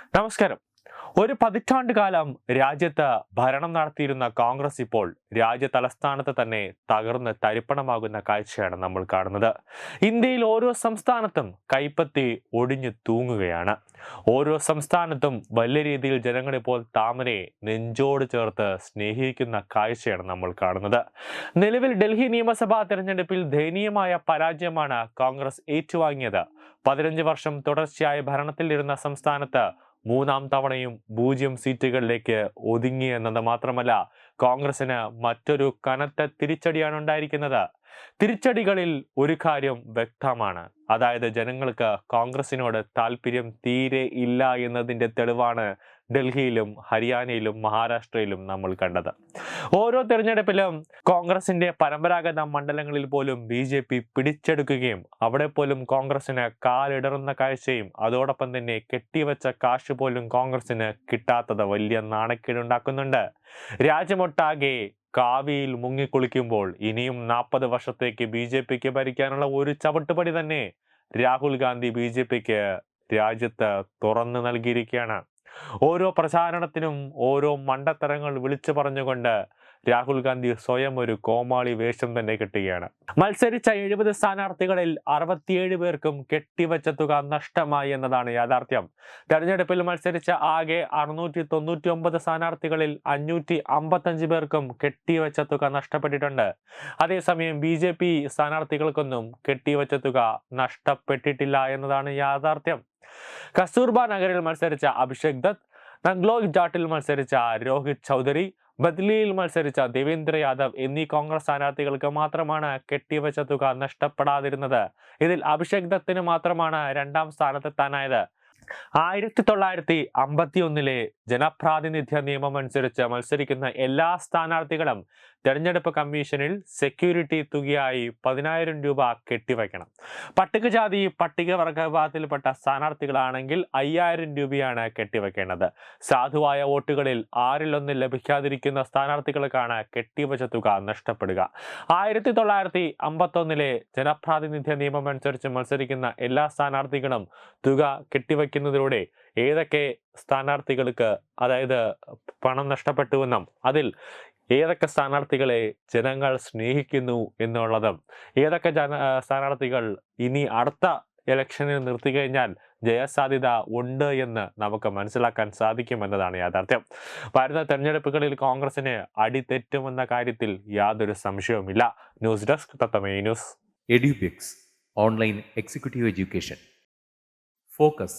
നമസ്കാരം. ഒരു പതിറ്റാണ്ട് കാലം രാജ്യത്ത് ഭരണം നടത്തിയിരുന്ന കോൺഗ്രസ് ഇപ്പോൾ രാജ്യ തലസ്ഥാനത്ത് തന്നെ തകർന്ന് തരിപ്പണമാകുന്ന കാഴ്ചയാണ് നമ്മൾ കാണുന്നത്. ഇന്ത്യയിൽ ഓരോ സംസ്ഥാനത്തും കൈപ്പത്തി ഒടിഞ്ഞു തൂങ്ങുകയാണ്. ഓരോ സംസ്ഥാനത്തും വലിയ രീതിയിൽ ജനങ്ങളിപ്പോൾ താമരയെ നെഞ്ചോട് ചേർത്ത് സ്നേഹിക്കുന്ന കാഴ്ചയാണ് നമ്മൾ കാണുന്നത്. നിലവിൽ ഡൽഹി നിയമസഭാ തെരഞ്ഞെടുപ്പിൽ ദയനീയമായ പരാജയമാണ് കോൺഗ്രസ് ഏറ്റുവാങ്ങിയത്. പതിനഞ്ച് വർഷം തുടർച്ചയായ ഭരണത്തിലിരുന്ന സംസ്ഥാനത്ത് മൂന്നാം തവണയും പൂജ്യം സീറ്റുകളിലേക്ക് ഒതുങ്ങി എന്നത് മാത്രമല്ല കോൺഗ്രസിന് മറ്റൊരു കനത്ത തിരിച്ചടിയാണ് ഉണ്ടായിരിക്കുന്നത്. തിരിച്ചടികളിൽ ഒരു കാര്യം വ്യക്തമാണ്. അതായത് ജനങ്ങൾക്ക് കോൺഗ്രസിനോട് താല്പര്യം തീരെ ഇല്ല എന്നതിന്റെ തെളിവാണ് ഡൽഹിയിലും ഹരിയാനയിലും മഹാരാഷ്ട്രയിലും നമ്മൾ കണ്ടത്. ഓരോ തിരഞ്ഞെടുപ്പിലും കോൺഗ്രസിന്റെ പരമ്പരാഗത മണ്ഡലങ്ങളിൽ പോലും ബി ജെ പി പിടിച്ചെടുക്കുകയും അവിടെ പോലും കോൺഗ്രസിന് കാലിടറുന്ന കാഴ്ചയും അതോടൊപ്പം തന്നെ കെട്ടിവെച്ച കാശ് പോലും കോൺഗ്രസിന് കിട്ടാത്തത് വലിയ നാണക്കേടുണ്ടാക്കുന്നുണ്ട്. രാജ്യമൊട്ടാകെ കാവിയിൽ മുങ്ങിക്കുളിക്കുമ്പോൾ ഇനിയും നാൽപ്പത് വർഷത്തേക്ക് ബി ജെ പിക്ക് ഭരിക്കാനുള്ള ഒരു ചവിട്ടുപടി തന്നെ രാഹുൽ ഗാന്ധി ബി ജെ പിക്ക് രാജ്യത്ത് തുറന്നു നൽകിയിരിക്കുകയാണ്. ഓരോ പ്രചാരണത്തിനും ഓരോ മണ്ടത്തരങ്ങൾ വിളിച്ചു പറഞ്ഞുകൊണ്ട് രാഹുൽ ഗാന്ധി സ്വയം ഒരു കോമാളി വേഷം തന്നെ കെട്ടുകയാണ്. മത്സരിച്ച എഴുപത് സ്ഥാനാർത്ഥികളിൽ അറുപത്തിയേഴ് പേർക്കും കെട്ടിവച്ച തുക നഷ്ടമായി എന്നതാണ് യാഥാർത്ഥ്യം. തെരഞ്ഞെടുപ്പിൽ മത്സരിച്ച ആകെ അറുന്നൂറ്റി തൊണ്ണൂറ്റി ഒമ്പത് സ്ഥാനാർത്ഥികളിൽ അഞ്ഞൂറ്റി അമ്പത്തഞ്ച് പേർക്കും കെട്ടിവച്ച തുക നഷ്ടപ്പെട്ടിട്ടുണ്ട്. അതേസമയം ബി ജെ പി സ്ഥാനാർത്ഥികൾക്കൊന്നും കെട്ടിവച്ച തുക നഷ്ടപ്പെട്ടിട്ടില്ല എന്നതാണ് യാഥാർത്ഥ്യം. കസ്തൂർബ നഗറിൽ മത്സരിച്ച അഭിഷേക് ദത്ത് നഗ്ലോയ് ജാട്ടിൽ മത്സരിച്ച രോഹിത് ചൗധരി ബദ്ലിയിൽ മത്സരിച്ച ദേവേന്ദ്ര യാദവ് എന്നീ കോൺഗ്രസ് സ്ഥാനാർത്ഥികൾക്ക് മാത്രമാണ് കെട്ടിവച്ച തുക നഷ്ടപ്പെടാതിരുന്നത്. ഇതിൽ അഭിഷേക് ദത്തിന് മാത്രമാണ് രണ്ടാം സ്ഥാനത്തെത്താനായത്. ആയിരത്തി തൊള്ളായിരത്തി അമ്പത്തി ഒന്നിലെ ജനപ്രാതിനിധ്യ നിയമം അനുസരിച്ച് മത്സരിക്കുന്ന എല്ലാ സ്ഥാനാർത്ഥികളും തെരഞ്ഞെടുപ്പ് കമ്മീഷനിൽ സെക്യൂരിറ്റി തുകയായി പതിനായിരം രൂപ കെട്ടിവയ്ക്കണം. പട്ടികജാതി പട്ടികവർഗ വിഭാഗത്തിൽപ്പെട്ട സ്ഥാനാർത്ഥികളാണെങ്കിൽ അയ്യായിരം രൂപയാണ് കെട്ടിവയ്ക്കേണ്ടത്. സാധുവായ വോട്ടുകളിൽ ആരിലൊന്നും ലഭിക്കാതിരിക്കുന്ന സ്ഥാനാർത്ഥികൾക്കാണ് കെട്ടിവച്ച തുക നഷ്ടപ്പെടുക. ആയിരത്തി തൊള്ളായിരത്തി അമ്പത്തൊന്നിലെ ജനപ്രാതിനിധ്യ നിയമം അനുസരിച്ച് മത്സരിക്കുന്ന എല്ലാ സ്ഥാനാർത്ഥികളും തുക കെട്ടിവെക്കുന്നതിലൂടെ ഏതൊക്കെ സ്ഥാനാർത്ഥികൾക്ക് അതായത് പണം നഷ്ടപ്പെട്ടുവെന്നും അതിൽ ഏതൊക്കെ സ്ഥാനാർത്ഥികളെ ജനങ്ങൾ സ്നേഹിക്കുന്നു എന്നുള്ളതും ഏതൊക്കെ ജന സ്ഥാനാർത്ഥികൾ ഇനി അടുത്ത ഇലക്ഷനിൽ നിർത്തി കഴിഞ്ഞാൽ ജയസാധ്യത ഉണ്ട് എന്ന് നമുക്ക് മനസ്സിലാക്കാൻ സാധിക്കുമെന്നതാണ് യാഥാർത്ഥ്യം. വരുന്ന തെരഞ്ഞെടുപ്പുകളിൽ കോൺഗ്രസിന് അടിതെറ്റുമെന്ന കാര്യത്തിൽ യാതൊരു സംശയവുമില്ല. News desk തത്തമേ news. Edubix online executive education. Focus